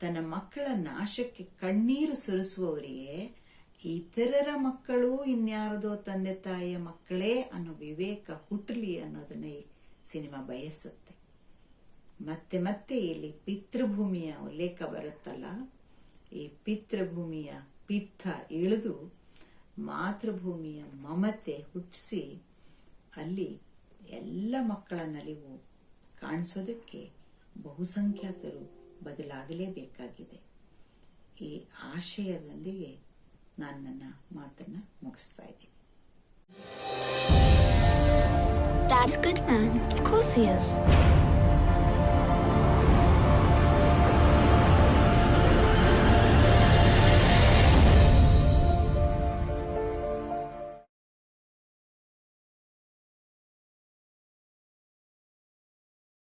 ತನ್ನ ಮಕ್ಕಳ ನಾಶಕ್ಕೆ ಕಣ್ಣೀರು ಸುರಿಸುವವರಿಗೆ ಇತರರ ಮಕ್ಕಳು ಇನ್ಯಾರದೋ ತಂದೆ ತಾಯಿಯ ಮಕ್ಕಳೇ ಅನ್ನೋ ವಿವೇಕ ಹುಟ್ಟಲಿ ಅನ್ನೋದನ್ನ ಈ ಸಿನಿಮಾ ಬಯಸುತ್ತೆ. ಮತ್ತೆ ಮತ್ತೆ ಇಲ್ಲಿ ಪಿತೃಭೂಮಿಯ ಉಲ್ಲೇಖ ಬರುತ್ತಲ್ಲ ಈ ಪಿತೃಭೂಮಿಯ ಪಿತ್ತ ಇಳಿದು ಮಾತೃಭೂಮಿಯ ಮಮತೆ ಹುಟ್ಟಿಸಿ ಅಲ್ಲಿ ಎಲ್ಲ ಮಕ್ಕಳ ನಲಿವು ಕಾಣಿಸೋದಕ್ಕೆ ಬಹುಸಂಖ್ಯಾತರು ಬದಲಾಗಲೇಬೇಕಾಗಿದೆ ಈ ಆಶಯದೊಂದಿಗೆ ನಾನು ನನ್ನ ಮಾತನ್ನ ಮುಗಿಸ್ತಾ ಇದ್ದೀನಿ That's good, man. Of course he.